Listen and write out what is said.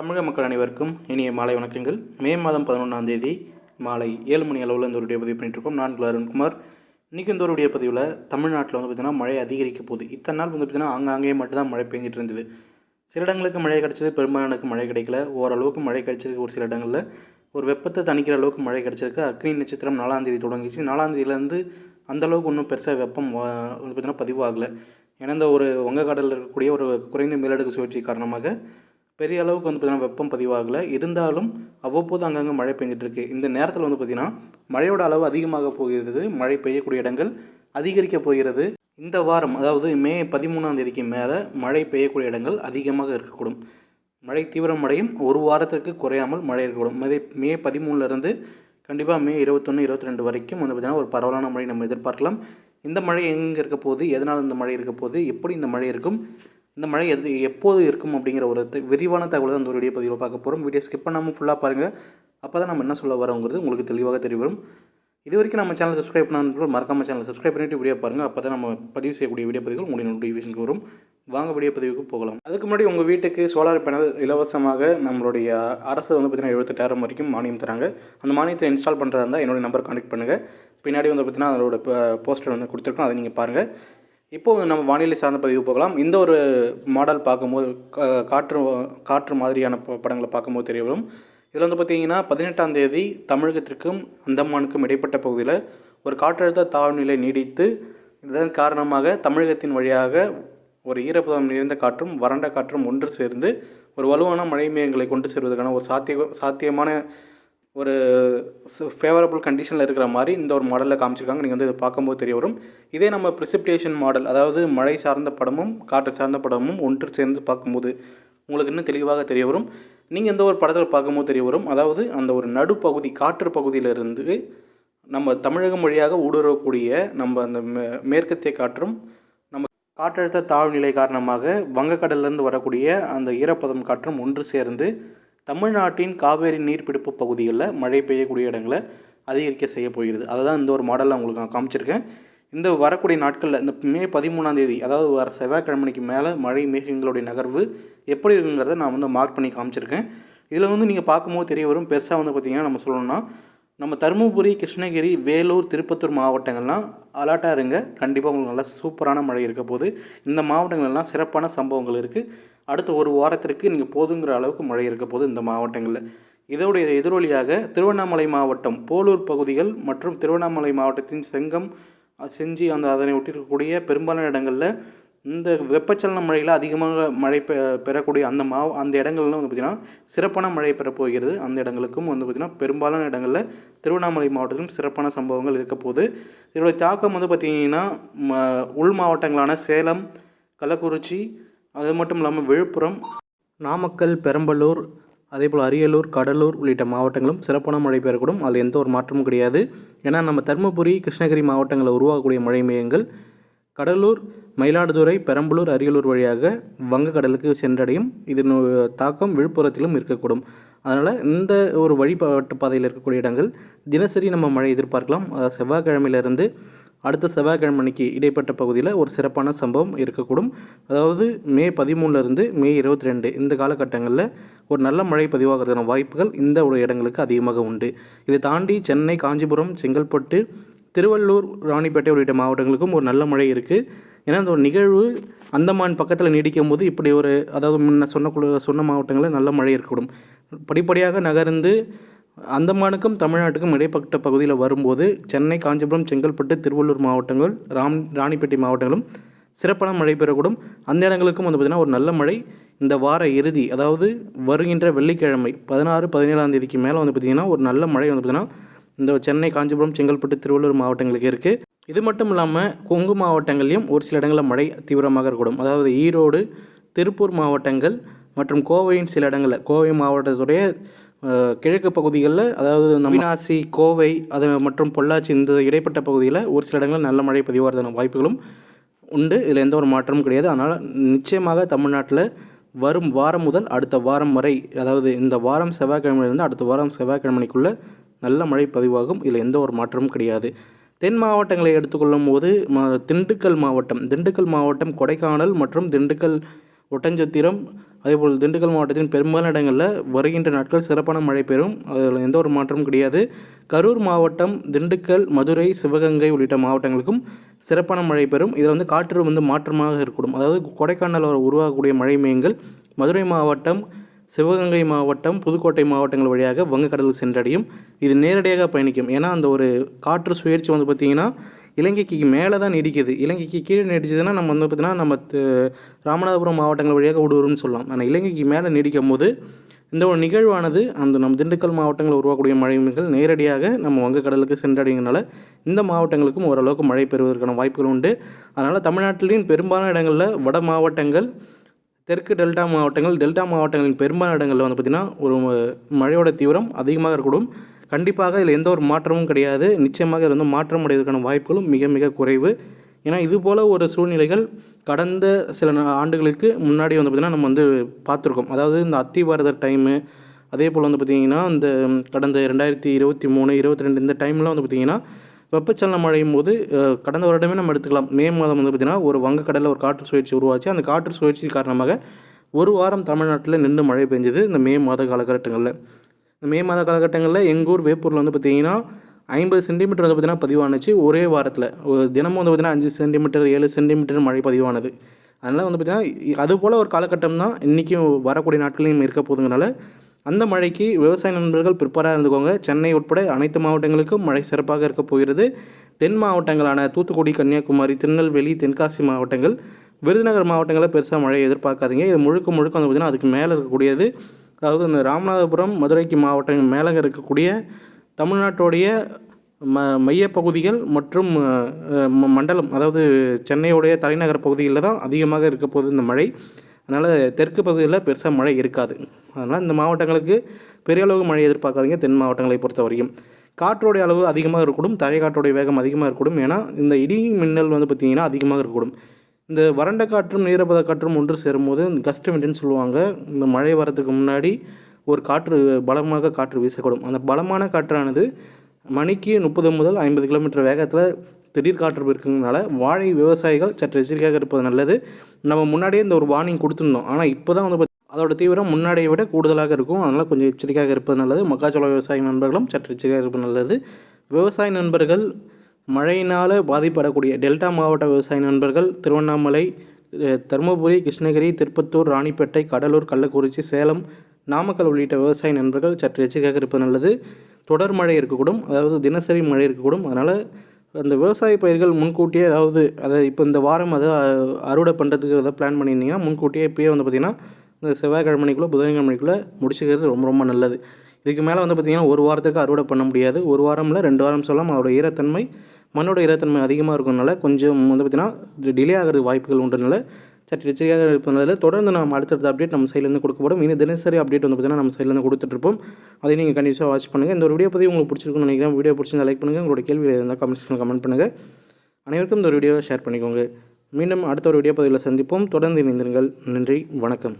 தமிழக மக்கள் அனைவருக்கும் இனிய மாலை வணக்கங்கள். மே மாதம் பதினொன்றாம் தேதி மாலை ஏழு மணி அளவில் இந்த ஒரு பதிவு பண்ணிட்டுருக்கோம். நான் அருண்குமார். இன்றைக்கி இந்த ஒரு பதிவில் தமிழ்நாட்டில் வந்து பார்த்திங்கன்னா மழை அதிகரிக்க போகுது. இத்தனை நாள் வந்து பார்த்திங்கன்னா ஆங்காங்கே மட்டும்தான் மழை பெஞ்சிட்டு இருந்தது. சில இடங்களுக்கு மழை கிடச்சது பெரும்பாலானுக்கு மழை கிடைக்கல. ஓரளவுக்கு மழை கிடச்சிருக்கு ஒரு சில இடங்களில். ஒரு வெப்பத்தை தணிக்கிற அளவுக்கு மழை கிடச்சிருக்கு. அக்னி நட்சத்திரம் நாலாம் தேதி தொடங்கிச்சு. நாலாம் தேதியிலேருந்து அந்தளவுக்கு ஒன்றும் பெருசாக வெப்பம் வந்து பார்த்திங்கன்னா பதிவாகலை. ஏன்னா இந்த ஒரு வங்கக்கடலில் இருக்கக்கூடிய ஒரு குறைந்த மேலடுக்கு சுழற்சி காரணமாக பெரிய அளவுக்கு வந்து பார்த்திங்கன்னா வெப்பம் பதிவாகலை. இருந்தாலும் அவ்வப்போது அங்கங்கே மழை பெஞ்சிட்ருக்கு. இந்த நேரத்தில் வந்து பார்த்திங்கன்னா மழையோட அளவு அதிகமாக போகிறது மழை பெய்யக்கூடிய இடங்கள் அதிகரிக்க போகிறது. இந்த வாரம் அதாவது மே பதிமூணாம் தேதிக்கு மேலே மழை பெய்யக்கூடிய இடங்கள் அதிகமாக இருக்கக்கூடும். மழை தீவிரமடையும் ஒரு வாரத்திற்கு குறையாமல் மழை இருக்கக்கூடும். மே மே பதிமூணுலேருந்து கண்டிப்பாக மே இருபத்தொன்று இருபத்தி ரெண்டு வரைக்கும் வந்து பார்த்திங்கன்னா ஒரு பரவலான மழை நம்ம எதிர்பார்க்கலாம். இந்த மழை எங்கே இருக்க போகுது? எதனால் இந்த மழை இருக்க போகுது? எப்படி இந்த மழை இருக்கும்? இந்த மழை எது எப்போது இருக்கும் அப்படிங்கிற ஒரு விரிவான தகவலை தான் அந்த ஒரு வீடியோ பதிவில் பார்க்க போகிறோம் வீடியோ ஸ்கிப் பண்ணாமல் ஃபுல்லாக பாருங்கள் அப்போ தான் நம்ம என்ன சொல்ல வரோங்கிறது உங்களுக்கு தெளிவாக தெரிய வரும் இது வரைக்கும் நம்ம சேனல் சப்ஸ்கிரைப் பண்ணாமல் மறக்காம சேனல் சப்ஸ்கிரைப் பண்ணிட்டு வீடியோ பாருங்கள் அப்போ தான் நம்ம பதிவு செய்யக்கூடிய வீடியோ பதிவுகள் உங்களுடைய நோட்டிஃபிகேஷனுக்கு வரும். வாங்க வீடியோ பதிவுக்கு போகலாம். அதுக்கு முன்னாடி உங்கள் வீட்டுக்கு சோலார் பேனல் இலவசமாக நம்மளுடைய அரசு வந்து பார்த்திங்கன்னா எழுபத்தெட்டாயிரம் வரைக்கும் மானியம் தராங்க. அந்த மானியத்தை இன்ஸ்டால் பண்ணுறதா இருந்தால் என்னுடைய நம்பர் கான்டெக்ட் பண்ணுங்கள் பின்னாடி வந்து பார்த்திங்கன்னா அதோட போஸ்டர் வந்து கொடுத்துருக்கோம். அதை நீங்கள் பாருங்கள் இப்போது நம்ம வானிலை சார்ந்த பதிவு போகலாம். இந்த ஒரு மாடல் பார்க்கும்போது கா- காற்று காற்று மாதிரியான ப- படங்களை பார்க்கும்போது தெரிய வரும் இதில் வந்து பார்த்தீங்கன்னா பதினெட்டாம் தேதி தமிழகத்திற்கும் அந்தமானுக்கும் இடைப்பட்ட பகுதியில் ஒரு காற்றழுத்த தாழ்நிலை நீடித்து இதன் காரணமாக தமிழகத்தின் வழியாக ஒரு ஈரப்பதம் நிறைந்த காற்றும் வறண்ட காற்றும் ஒன்று சேர்ந்து ஒரு வலுவான மழை மேகங்களை கொண்டு சேர்வதற்கான ஒரு சாத்திய சாத்தியமான ஒரு ஃபேவரபுள் கண்டிஷனில் இருக்கிற மாதிரி இந்த ஒரு மாடலில் காமிச்சிருக்காங்க. நீங்கள் வந்து இதை பார்க்கும்போது தெரிய வரும். இதே நம்ம ப்ரிசிப்டேஷன் மாடல் அதாவது மழை சார்ந்த படமும் காற்று சார்ந்த படமும் ஒன்று சேர்ந்து பார்க்கும்போது உங்களுக்கு இன்னும் தெளிவாக தெரிய வரும். நீங்கள் எந்த ஒரு படத்தில் பார்க்கும்போது தெரிய வரும். அதாவது அந்த ஒரு நடுப்பகுதி காற்று பகுதியிலிருந்து நம்ம தமிழக மொழியாக ஊடுருவக்கூடிய நம்ம அந்த மே மேற்கத்திய காற்றும் நம்ம காற்றழுத்த தாழ்நிலை காரணமாக வங்கக்கடல்லேருந்து வரக்கூடிய அந்த ஈரப்பதம் காற்றும் ஒன்று சேர்ந்து தமிழ்நாட்டின் காவேரி நீர்பிடிப்பு பகுதிகளில் மழை பெய்யக்கூடிய இடங்களை அதிகரிக்க செய்ய போகிறது. அதை தான் இந்த ஒரு மாடலில் உங்களுக்கு நான் காமிச்சிருக்கேன். இந்த வரக்கூடிய நாட்களில் இந்த மே பதிமூணாம் தேதி அதாவது வர செவ்வாய்க்கிழமைக்கு மேலே மழை மேகங்களுடைய நகர்வு எப்படி இருக்குங்கிறத நான் வந்து மார்க் பண்ணி காமிச்சிருக்கேன். இதில் வந்து நீங்கள் பார்க்கும்போது தெரிய வரும். பெருசாக வந்து பார்த்திங்கன்னா நம்ம சொல்லணும்னா நம்ம தருமபுரி கிருஷ்ணகிரி வேலூர் திருப்பத்தூர் மாவட்டங்கள்லாம் அலர்ட்டாக இருங்க. கண்டிப்பாக உங்களுக்கு நல்லா சூப்பரான மழை இருக்க போது இந்த மாவட்டங்கள்லாம் சிறப்பான சம்பவங்கள் இருக்குது அடுத்த ஒரு வாரத்திற்கு நீங்கள் போதுங்கிற அளவுக்கு மழை இருக்க போது இந்த மாவட்டங்களில். இதோடைய எதிரொலியாக திருவண்ணாமலை மாவட்டம் போலூர் பகுதிகள் மற்றும் திருவண்ணாமலை மாவட்டத்தின் செங்கம் செஞ்சி அந்த அதனை ஒட்டிருக்கக்கூடிய பெரும்பாலான இடங்களில் இந்த வெப்பச்சலன மழையில் அதிகமாக மழை பெ பெறக்கூடிய அந்த மா அந்த இடங்கள்லாம் வந்து பார்த்திங்கன்னா சிறப்பான மழை பெறப்போகிறது அந்த இடங்களுக்கும் வந்து பார்த்திங்கன்னா பெரும்பாலான இடங்களில் திருவண்ணாமலை மாவட்டத்திலும் சிறப்பான சம்பவங்கள் இருக்க இதனுடைய இதோடைய தாக்கம் வந்து பார்த்திங்கன்னா ம- உள் மாவட்டங்களான சேலம் கள்ளக்குறிச்சி அது மட்டும் இல்லாமல் விழுப்புரம் நாமக்கல் பெரம்பலூர் அதே போல் அரியலூர் கடலூர் உள்ளிட்ட மாவட்டங்களும் சிறப்பான மழை பெறக்கூடும் அதில் எந்த ஒரு மாற்றமும் கிடையாது. ஏன்னா நம்ம தருமபுரி கிருஷ்ணகிரி மாவட்டங்களில் உருவாகக்கூடிய மழை மையங்கள் கடலூர் மயிலாடுதுறை பெரம்பலூர் அரியலூர் வழியாக வங்கக்கடலுக்கு சென்றடையும். இதன் தாக்கம் விழுப்புரத்திலும் இருக்கக்கூடும். அதனால் இந்த ஒரு வழிபாட்டு பாதையில் இருக்கக்கூடிய இடங்கள் தினசரி நம்ம மழை எதிர்பார்க்கலாம். அதாவது செவ்வாய்க்கிழமையிலிருந்து அடுத்த செவ்வாய்க்கிழமை அன்னைக்கு இடைப்பட்ட பகுதியில் ஒரு சிறப்பான சம்பவம் இருக்கக்கூடும். அதாவது மே பதிமூணுலேருந்து மே இருபத்தி ரெண்டு இந்த காலகட்டங்களில் ஒரு நல்ல மழை பதிவாகிறதுக்கான வாய்ப்புகள் இந்த ஒரு இடங்களுக்கு அதிகமாக உண்டு. இதை தாண்டி சென்னை காஞ்சிபுரம் செங்கல்பட்டு திருவள்ளூர் ராணிப்பேட்டை உள்ளிட்ட மாவட்டங்களுக்கும் ஒரு நல்ல மழை இருக்குது ஏன்னா அந்த ஒரு நிகழ்வு அந்தமான் பக்கத்தில் நீடிக்கும் போது இப்படி ஒரு அதாவது முன்ன சொன்ன சொன்ன மாவட்டங்களில் நல்ல மழை இருக்கக்கூடும். படிப்படியாக நகர்ந்து அந்தமானுக்கும் தமிழ்நாட்டுக்கும் இடைப்பட்ட பகுதியில் வரும்போது சென்னை காஞ்சிபுரம் செங்கல்பட்டு திருவள்ளூர் மாவட்டங்கள் ராம் ராணிப்பேட்டை மாவட்டங்களும் சிறப்பான மழை பெறக்கூடும். அந்த இடங்களுக்கும் வந்து பார்த்திங்கன்னா ஒரு நல்ல மழை இந்த வார இறுதி அதாவது வருகின்ற வெள்ளிக்கிழமை பதினாறு பதினேழாம் தேதிக்கு மேலே வந்து பார்த்திங்கன்னா ஒரு நல்ல மழை வந்து பார்த்திங்கன்னா இந்த சென்னை காஞ்சிபுரம் செங்கல்பட்டு திருவள்ளூர் மாவட்டங்களுக்கு இருக்குது இது மட்டும் இல்லாமல் கொங்கு மாவட்டங்களையும் ஒரு சில இடங்களில் மழை தீவிரமாக இருக்கக்கூடும். அதாவது ஈரோடு திருப்பூர் மாவட்டங்கள் மற்றும் கோவையின் சில இடங்களில் கோவை மாவட்டத்துடைய கிழக்கு பகுதிகளில் அதாவது நவீனாசி கோவை அது மற்றும் பொள்ளாச்சி இந்த இடைப்பட்ட பகுதியில் ஒரு சில இடங்களில் நல்ல மழை பதிவாகிறதான வாய்ப்புகளும் உண்டு. இதில் எந்த ஒரு மாற்றமும் கிடையாது. அதனால் நிச்சயமாக தமிழ்நாட்டில் வரும் வாரம் முதல் அடுத்த வாரம் வரை அதாவது இந்த வாரம் செவ்வாய்க்கிழமையிலிருந்து அடுத்த வாரம் செவ்வாய்க்கிழமைக்குள்ளே நல்ல மழை பதிவாகும். இதில் எந்த ஒரு மாற்றமும் கிடையாது. தென் மாவட்டங்களை எடுத்துக்கொள்ளும் போது திண்டுக்கல் மாவட்டம் திண்டுக்கல் மாவட்டம் கொடைக்கானல் மற்றும் திண்டுக்கல் ஒட்டஞ்சத்திரம் அதேபோல் திண்டுக்கல் மாவட்டத்தின் பெரும்பாலான இடங்களில் வருகின்ற நாட்கள் சிறப்பான மழை பெறும். அதில் எந்த ஒரு மாற்றமும் கிடையாது. கரூர் மாவட்டம் திண்டுக்கல் மதுரை சிவகங்கை உள்ளிட்ட மாவட்டங்களுக்கும் சிறப்பான மழை பெறும். இதில் வந்து காற்று வந்து மாற்றமாக இருக்கக்கூடும். அதாவது கொடைக்கானலில் உருவாகக்கூடிய மழை மேயங்கள் மதுரை மாவட்டம் சிவகங்கை மாவட்டம் புதுக்கோட்டை மாவட்டங்கள் வழியாக வங்கக்கடலில் சென்றடையும். இது நேரடியாக பயணிக்கும். ஏன்னா அந்த ஒரு காற்று சுழற்சி வந்து பார்த்திங்கன்னா இலங்கைக்கு மேலே தான் நீடிக்குது இலங்கைக்கு கீழே நீடிச்சதுன்னா நம்ம வந்து பார்த்திங்கன்னா நம்ம ராமநாதபுரம் மாவட்டங்கள் வழியாக ஊடுருவும்னு சொல்லலாம். ஆனால் இலங்கைக்கு மேலே நீடிக்கும் போது இந்த ஒரு நிகழ்வானது அந்த நம் திண்டுக்கல் மாவட்டங்களில் உருவாக்கூடிய மழைகள் நேரடியாக நம்ம வங்கக்கடலுக்கு சென்றடைங்கிறனால இந்த மாவட்டங்களுக்கும் ஓரளவுக்கு மழை பெறுவதற்கான வாய்ப்புகள் உண்டு. அதனால் தமிழ்நாட்டிலேயும் பெரும்பாலான இடங்களில் வட மாவட்டங்கள் தெற்கு டெல்டா மாவட்டங்கள் டெல்டா மாவட்டங்களின் பெரும்பாலான இடங்களில் வந்து பார்த்திங்கன்னா ஒரு மழையோட தீவிரம் அதிகமாக இருக்கக்கூடும். கண்டிப்பாக இதில் எந்த ஒரு மாற்றமும் கிடையாது. நிச்சயமாக இதில் வந்து மாற்றம் அடைவதற்கான வாய்ப்புகளும் மிக மிக குறைவு. ஏன்னா இது போல் ஒரு சூழ்நிலைகள் கடந்த சில ஆண்டுகளுக்கு முன்னாடி வந்து பார்த்திங்கன்னா நம்ம வந்து பார்த்துருக்கோம். அதாவது இந்த அத்திவாரதர் டைமு அதே போல் வந்து பார்த்திங்கன்னா இந்த கடந்த ரெண்டாயிரத்தி இருபத்தி மூணு இருபத்தி ரெண்டு இந்த டைம்லாம் வந்து பார்த்திங்கன்னா வெப்பச்சலனம் மழையும் போது கடந்த வருடமே நம்ம எடுத்துக்கலாம். மே மாதம் வந்து பார்த்திங்கன்னா ஒரு வங்கக்கடலில் ஒரு காற்று சுழற்சி உருவாச்சு. அந்த காற்று சுழற்சி காரணமாக ஒரு வாரம் தமிழ்நாட்டில் நின்று மழை பெஞ்சது இந்த மே மாத காலகட்டங்களில். இந்த மே மாத காலகட்டங்களில் எங்கள் ஊர் வேப்பூரில் வந்து பார்த்திங்கன்னா ஐம்பது சென்டிமீட்டர் வந்து பார்த்திங்கன்னா பதிவானுச்சு. ஒரே வாரத்தில். ஒரு தினமும் வந்து பார்த்திங்கன்னா அஞ்சு சென்டிமீட்டர் ஏழு சென்டிமீட்டர் மழை பதிவானது. அதனால் வந்து பார்த்திங்கன்னா அது போல் ஒரு காலகட்டம் தான் இன்றைக்கும் வரக்கூடிய நாட்களையும் இருக்க போதுங்கனால அந்த மழைக்கு விவசாய நண்பர்கள் ப்ரிப்பராக இருந்துக்கோங்க. சென்னை உட்பட அனைத்து மாவட்டங்களுக்கும் மழை சிறப்பாக இருக்க போகிறது. தென் மாவட்டங்களான தூத்துக்குடி கன்னியாகுமரி திருநெல்வேலி தென்காசி மாவட்டங்கள் விருதுநகர் மாவட்டங்களில் பெருசாக மழை எதிர்பார்க்காதீங்க. இது முழுக்க முழுக்க வந்து பார்த்திங்கன்னா அதுக்கு மேலே இருக்கக்கூடியது. அதாவது இந்த ராமநாதபுரம் மதுரைக்கு மாவட்டங்கள் மேலே இருக்கக்கூடிய தமிழ்நாட்டுடைய ம மையப்பகுதிகள் மற்றும் மண்டலம் அதாவது சென்னையுடைய தலைநகர் பகுதிகளில் தான் அதிகமாக இருக்க போகுது இந்த மழை. அதனால் தெற்கு பகுதியில் பெருசாக மழை இருக்காது. அதனால் இந்த மாவட்டங்களுக்கு பெரிய அளவு மழை எதிர்பார்க்காதீங்க தென் மாவட்டங்களை பொறுத்த வரைக்கும். காற்றோடைய அளவு அதிகமாக இருக்கக்கூடும் தரை காற்றோடைய வேகம் அதிகமாக இருக்கக்கூடும். ஏன்னா இந்த இடி மின்னல் வந்து பார்த்திங்கன்னா அதிகமாக இருக்கக்கூடும். இந்த வறண்ட காற்றும் ஈரப்பத காற்றும் ஒன்று சேரும்போது இந்த கஸ்ட் விண்டுன்னு சொல்லுவாங்க. இந்த மழை வரதுக்கு முன்னாடி ஒரு காற்று பலமாக காற்று வீசக்கூடும். அந்த பலமான காற்றானது மணிக்கு முப்பது முதல் ஐம்பது கிலோமீட்டர் வேகத்தில் திடீர் காற்று இருக்கிறதுனால வாழை விவசாயிகள் சற்று எச்சரிக்கையாக இருப்பது நல்லது. நம்ம முன்னாடியே இந்த ஒரு வார்னிங் கொடுத்துருந்தோம். ஆனால் இப்போ தான் வந்து அதோட தீவிரம் முன்னாடியை விட கூடுதலாக இருக்கும். அதனால் கொஞ்சம் எச்சரிக்கையாக இருப்பது நல்லது. மக்காச்சோள விவசாய நண்பர்களும் சற்று எச்சரிக்கையாக இருப்பது நல்லது. விவசாய நண்பர்கள் மழையினால் பாதிப்படக்கூடிய டெல்டா மாவட்ட விவசாய நண்பர்கள் திருவண்ணாமலை தருமபுரி கிருஷ்ணகிரி திருப்பத்தூர் ராணிப்பேட்டை கடலூர் கள்ளக்குறிச்சி சேலம் நாமக்கல் உள்ளிட்ட விவசாய நண்பர்கள் சற்று எச்சரிக்கையாக இருப்பது நல்லது. தொடர் மழை இருக்கக்கூடும். அதாவது தினசரி மழை இருக்கக்கூடும். அதனால் அந்த விவசாய பயிர்கள் முன்கூட்டியே அதாவது அதை இப்போ இந்த வாரம் அதை அறுவடை பண்ணுறதுக்கு எதாவது பிளான் பண்ணியிருந்தீங்கன்னா முன்கூட்டியே இப்போயே வந்து பார்த்திங்கன்னா இந்த செவ்வாய்க்கிழமைக்குள்ளே புதன்கிழமைக்குள்ளே முடிச்சுக்கிறது ரொம்ப ரொம்ப நல்லது. இதுக்கு மேலே வந்து பார்த்திங்கன்னா ஒரு வாரத்துக்கு அறுவடை பண்ண முடியாது. ஒரு வாரம்ல ரெண்டு வாரம் சொல்லலாம் அதோட ஈரத்தன்மை மண்ணோட ஈரத்தன்மை அதிகமாக இருக்கிறதுனால கொஞ்சம் வந்து பார்த்திங்கன்னா டிலே ஆகிறது வாய்ப்புகள் உண்டுனால சற்று எச்சரிக்கையாக இருப்பதனால தொடர்ந்து நம்ம அடுத்தடுத்த அப்டேட் நம்ம சைட்லேருந்து கொடுக்கப்படும். இனி தினசரி அப்டேட் வந்து பார்த்திங்கன்னா நம்ம சைட்லேருந்து கொடுத்துட்ருப்போம் அதை நீங்கள் கண்டிப்பாக வாட்ச் பண்ணுங்கள் இந்த ஒரு வீடியோ பற்றி உங்களுக்கு பிடிச்சிருக்குன்னு நினைக்கிறேன். வீடியோ பிடிச்சிருந்தா லைக் பண்ணுங்கள் உங்களோட கேள்வி இருந்தால் கமெண்ட் செக்ஷனில் கமெண்ட் பண்ணுங்கள் அனைவருக்கும் இந்த ஒரு வீடியோவை ஷேர் பண்ணிக்கோங்க. மீண்டும் அடுத்த ஒரு வீடியோ பதிவில் சந்திப்போம். தொடர்ந்து இணைந்திருங்கள். நன்றி. வணக்கம்.